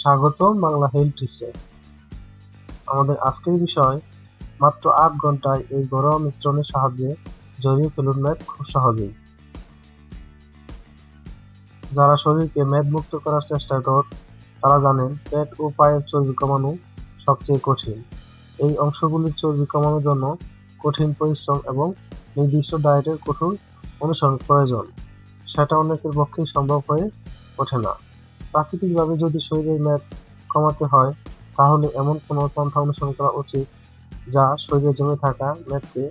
স্বাগত বাংলা হেলথ টিপসে আমাদের আজকের বিষয়, মাত্র আট ঘন্টায় এই ঘরোয়া মিশ্রণের সাহায্যে জড়িয়ে ফেলুন খুব সহজেই। যারা শরীরকে মেদমুক্ত করার চেষ্টা কর, তারা জানেন পেট ও পায়ের চর্বি কমানো সবচেয়ে কঠিন। এই অংশগুলির চর্বি কমানোর জন্য কঠিন পরিশ্রম এবং নির্দিষ্ট ডায়েটের কঠোর অনুসরণ প্রয়োজন। সেটা অনেকের পক্ষেই সম্ভব হয়ে ওঠে না। প্রাকৃতিকভাবে যদি শরীরের মেদ কমাতে হয়, তাহলে এমন কোনো পন্থা অনুসরণ করা উচিত যা শরীরে জমে থাকা মেদকে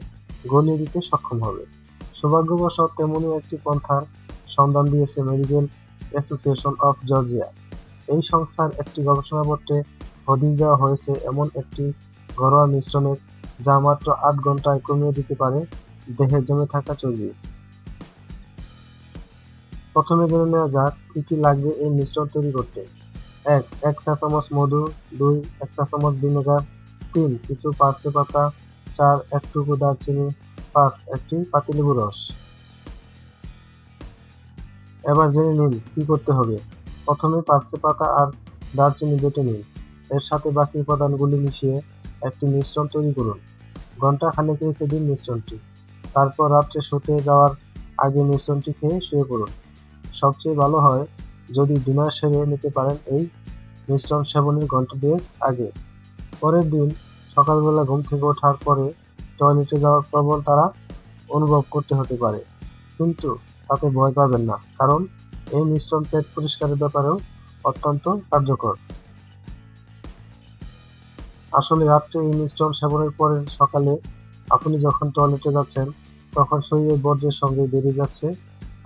গলিয়ে দিতে সক্ষম হবে। সৌভাগ্যবশত তেমনই একটি পন্থার সন্ধান দিয়েছে মেডিকেল অ্যাসোসিয়েশন অফ জর্জিয়া। এই সংস্থার একটি গবেষণাপত্রে হদিশ দেওয়া হয়েছে এমন একটি ঘরোয়া মিশ্রণের যা মাত্র আট ঘন্টায় কমিয়ে দিতে পারে দেহে জমে থাকা চর্বি। প্রথমে জেনে নেওয়া যাক কি কি লাগবে এই মিশ্রণ তৈরি করতে। এক এক চা চামচ মধু, দুই, এক চা চামচ ভিনেগার, তিন, কিছু পার্সে পাতা, চার, এক টুকরো দারচিনি, পাঁচ, একটি পাতিলেবু রস। এবার জেনে নিন কি করতে হবে। প্রথমে পার্সে পাতা আর দারচিনি বেটে নিন। এর সাথে বাকি উপাদানগুলি মিশিয়ে একটি মিশ্রণ তৈরি করুন। ঘণ্টা খানেক রেখে দিন মিশ্রণটি। তারপর রাত্রে শুতে যাওয়ার আগে মিশ্রণটি খেয়ে শুয়ে পড়ুন। সবচেয়ে ভালো হয় যদি ডিনার সেরে নিতে পারেন এই মিশ্রণ সেবনের ঘণ্টা দুয়েক আগে। পরের দিন সকালবেলা ঘুম থেকে ওঠার পরে টয়লেটে যাওয়ার প্রবল তারা অনুভব করতে হতে পারে। কিন্তু তাতে ভয় পাবেন না, কারণ এই মিশ্রণ পেট পরিষ্কারের ব্যাপারেও অত্যন্ত কার্যকর। আসলে রাত্রে এই মিশ্রণ সেবনের পরে সকালে আপনি যখন টয়লেটে যাচ্ছেন, তখন শরীরের বর্জ্যের সঙ্গে বেরিয়ে যাচ্ছে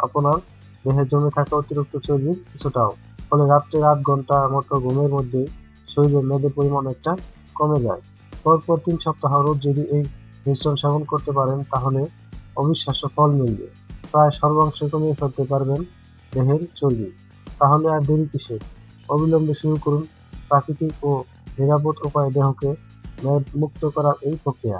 আপনার দেহে জমে থাকা অতিরিক্ত চর্বির কিছুটাও। ফলে রাত্রে আট ঘণ্টা মতো ঘুমের মধ্যে শরীরের মেদের পরিমাণ একটা কমে যায়। পরপর তিন সপ্তাহ রোজ যদি এই মিশ্রণ সেবন করতে পারেন, তাহলে অবিশ্বাস্য ফল মিলবে। প্রায় সর্বাংশে কমিয়ে ফেলতে পারবেন দেহের চর্বি তাহলে আর দেরি কিসের? অবিলম্বে শুরু করুন প্রাকৃতিক ও নিরাপদ উপায়ে দেহকে মুক্ত করার এই প্রক্রিয়া।